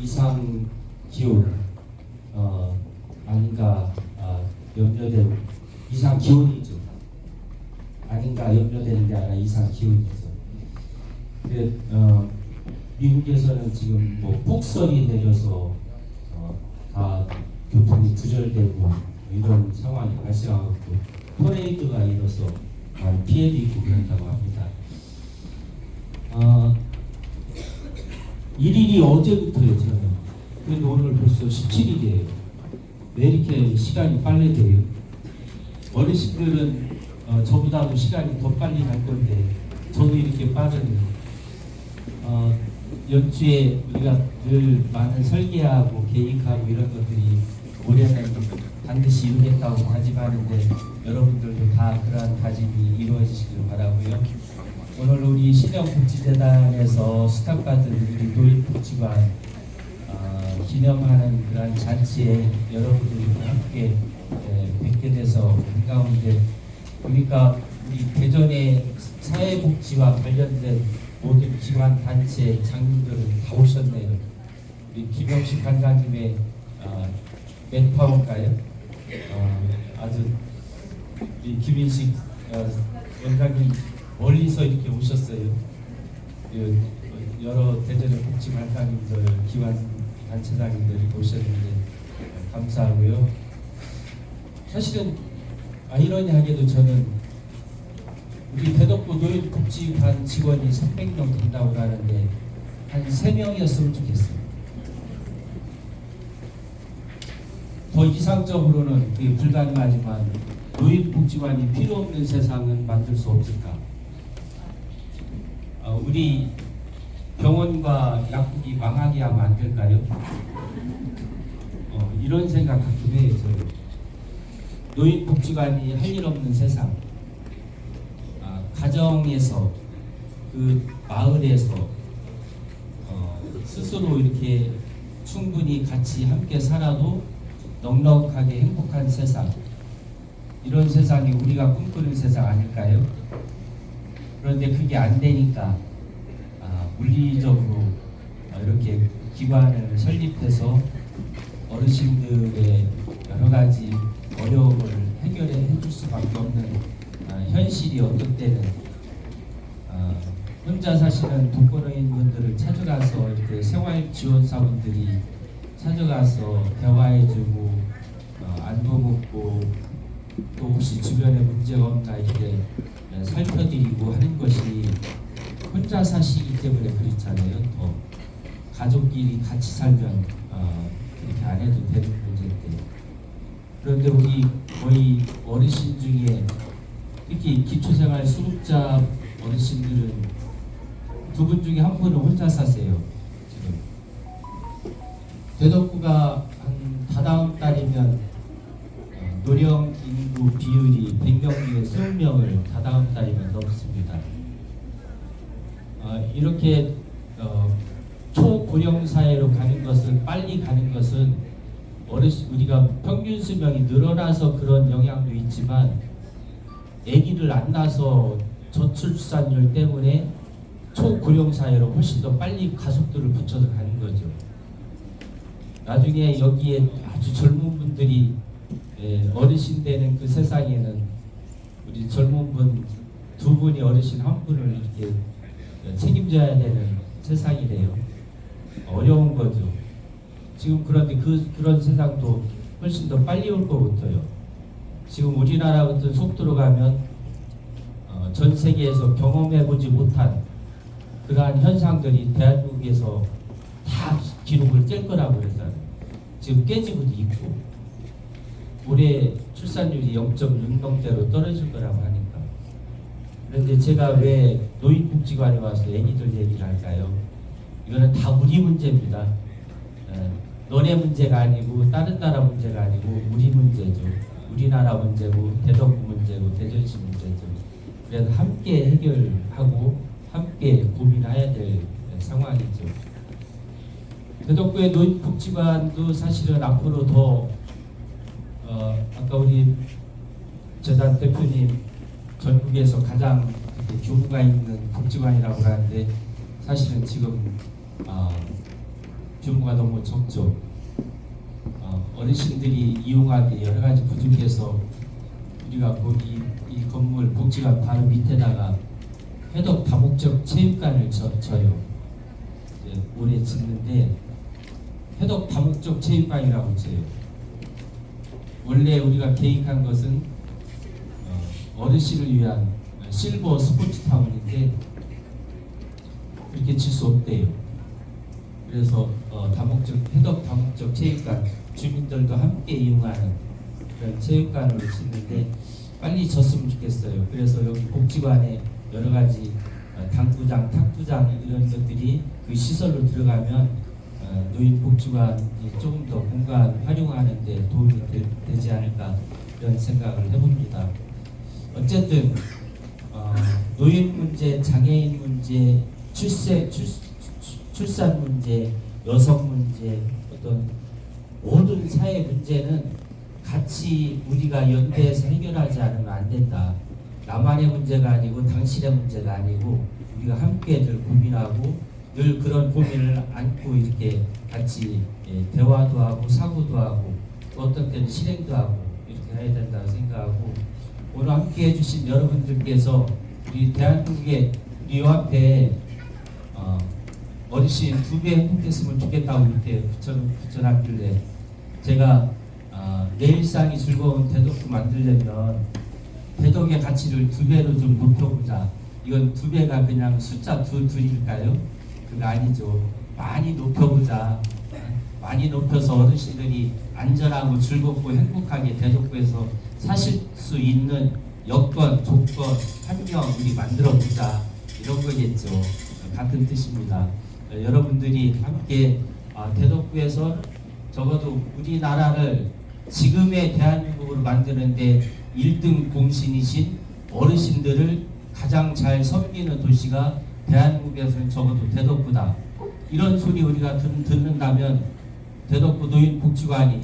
이상 기온 어, 아닌가 아, 염려되고 이상 기온이죠. 아닌가 염려되는 게 아니라 이상 기온이죠. 근데 어, 미국에서는 지금 뭐 폭설이 내려서 어, 다 교통이 두절되고 이런 상황이 발생하고 퍼레이드가 일어서 많은 피해도 있고 그런다고 합니다. 어, 일일이 어제부터요 저는. 그런데 오늘 벌써 17일이에요. 왜 이렇게 시간이 빨리 돼요? 어르신들은 어, 저보다도 시간이 더 빨리 갈 건데 저도 이렇게 빠르네요. 어, 연초에 우리가 늘 많은 설계하고 계획하고 이런 것들이 올해는 반드시 이루겠다고 다짐하는데 여러분들도 다 그러한 다짐이 이루어지시길 바라고요. 오늘 우리 신영복지재단에서 수탁받은 우리 노인복지관 어, 기념하는 그런 잔치에 여러분들이 함께 에, 뵙게 돼서 반가운데 우리가 우리 대전의 사회복지와 관련된 모든 기관 단체 장님들은 다 오셨네요. 우리 김영식 관장님의 어, 맨파워인가요? 어, 아주 우리 김인식 어, 원장님 멀리서 이렇게 오셨어요. 그, 여러 대전의 복지관장님들, 기관 단체장님들이 오셨는데 어, 감사하고요. 사실은 아이러니하게도 저는 우리 대덕구 노인복지관 직원이 300명 된다고 하는데 한 3명이었으면 좋겠어요. 더 이상적으로는 불가능하지만 노인복지관이 필요 없는 세상은 만들 수 없을까? 어, 우리 병원과 약국이 망하게 하면 안 될까요? 어, 이런 생각 가끔 해요. 저는. 노인 복지관이 할 일 없는 세상, 아, 가정에서 그 마을에서 어, 스스로 이렇게 충분히 같이 함께 살아도 넉넉하게 행복한 세상 이런 세상이 우리가 꿈꾸는 세상 아닐까요? 그런데 그게 안 되니까 아, 물리적으로 어, 이렇게 기관을 설립해서 어르신들의 여러 가지 어려움을 해결해 줄 수밖에 없는 아, 현실이 어떤 때는 아, 혼자 사시는 독거노인 분들을 찾아가서 이렇게 생활 지원사분들이 찾아가서 대화해주고 어, 안부 묻고 또 혹시 주변에 문제가 없나 이렇게 예, 살펴드리고 하는 것이 혼자 사시기 때문에 그렇잖아요. 더 가족끼리 같이 살면 어, 그렇게 안 해도 되는 문제인데 그런데 우리 거의 어르신 중에 특히 기초생활 수급자 어르신들은 두 분 중에 한 분은 혼자 사세요. 지금 대덕구가 한 다다음 달이면 어, 노령 인구 비율이 100명 중에 20명을 다다음 달이면 넘습니다. 어, 이렇게 어, 초고령 사회로 가는 것을 빨리 가는 것은 어르신 우리가 평균 수명이 늘어나서 그런 영향도 있지만 아기를 안 낳아서 저출산율 때문에 초고령 사회로 훨씬 더 빨리 가속도를 붙여서 가는 거죠. 나중에 여기에 아주 젊은 분들이 예, 어르신 되는 그 세상에는 우리 젊은 분 두 분이 어르신 한 분을 이렇게 책임져야 되는 세상이래요. 어려운 거죠. 지금 그런데 그 그런 세상도 훨씬 더 빨리 올것 같아요. 지금 우리나라 같은 속도로 가면 어, 전 세계에서 경험해보지 못한 그러한 현상들이 대한민국에서 다 기록을 깰 거라고 그랬어요. 지금 깨지고도 있고 올해 출산율이 0.6명대로 떨어질 거라고 하니까. 그런데 제가 왜 노인복지관에 와서 애기들 얘기를 할까요? 이거는 다 우리 문제입니다. 에, 너네 문제가 아니고 다른 나라 문제가 아니고 우리 문제죠. 우리나라 문제고 대덕구 문제고 대전시 문제죠. 그래서 함께 해결하고 함께 고민해야 될 상황이죠. 대덕구의 노인복지관도 사실은 앞으로 더 어, 아까 우리 재단 대표님 전국에서 가장 교구가 있는 복지관이라고 하는데 사실은 지금 아, 규모가 너무 적죠. 어, 어르신들이 이용하기 여러 가지 부족해서 우리가 거기 이 건물 복지관 바로 밑에다가 해독 다목적 체육관을 져, 져요. 이제 올해 짓는데 해독 다목적 체육관이라고 쳐요. 원래 우리가 계획한 것은 어, 어르신을 위한 실버 스포츠 타운인데 그렇게 칠 수 없대요. 그래서 어, 다목적 해독 다목적 체육관 주민들도 함께 이용하는 그런 체육관으로 짓는데 빨리 졌으면 좋겠어요. 그래서 여기 복지관에 여러 가지 어, 당구장, 탁구장 이런 것들이 그 시설로 들어가면 어, 노인 복지관이 조금 더 공간 활용하는 데 도움이 되, 지 않을까 이런 생각을 해봅니다. 어쨌든 어, 노인 문제, 장애인 문제, 출세, 출, 출산 문제, 여성 문제, 어떤 모든 사회 문제는 같이 우리가 연대해서 해결하지 않으면 안 된다. 나만의 문제가 아니고 당신의 문제가 아니고 우리가 함께 늘 고민하고 늘 그런 고민을 안고 이렇게 같이 예, 대화도 하고 사고도 하고 또 어떤 때는 실행도 하고 이렇게 해야 된다고 생각하고 오늘 함께 해주신 여러분들께서 우리 대한민국의 우리 요 앞에 어, 어르신 두 배 행복했으면 좋겠다고 이렇게 부천, 부천하길래 제가 어, 내 일상이 즐거운 대덕도 만들려면 대덕의 가치를 두 배로 좀 높여보자. 이건 두 배가 그냥 숫자 두 둘일까요? 그거 아니죠. 많이 높여보자. 많이 높여서 어르신들이 안전하고 즐겁고 행복하게 대덕구에서 사실 수 있는 여건, 조건, 환경 우리 만들어보자. 이런 거겠죠. 같은 뜻입니다. 어, 여러분들이 함께 아, 대덕구에서 적어도 우리나라를 지금의 대한민국으로 만드는데 1등 공신이신 어르신들을 가장 잘 섬기는 도시가 대한민국에서는 적어도 대덕구다. 이런 소리 우리가 듣, 듣는다면 대덕구 노인복지관이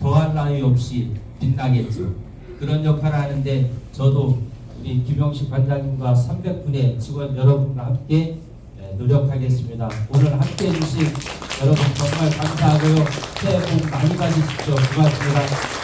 더할 나위 없이 빛나겠죠. 그런 역할을 하는데 저도 우리 김영식 관장님과 300분의 직원 여러분과 함께 예, 노력하겠습니다. 오늘 함께 해주신 여러분 정말 감사하고요. 새해 복 많이 받으십시오. 고맙습니다.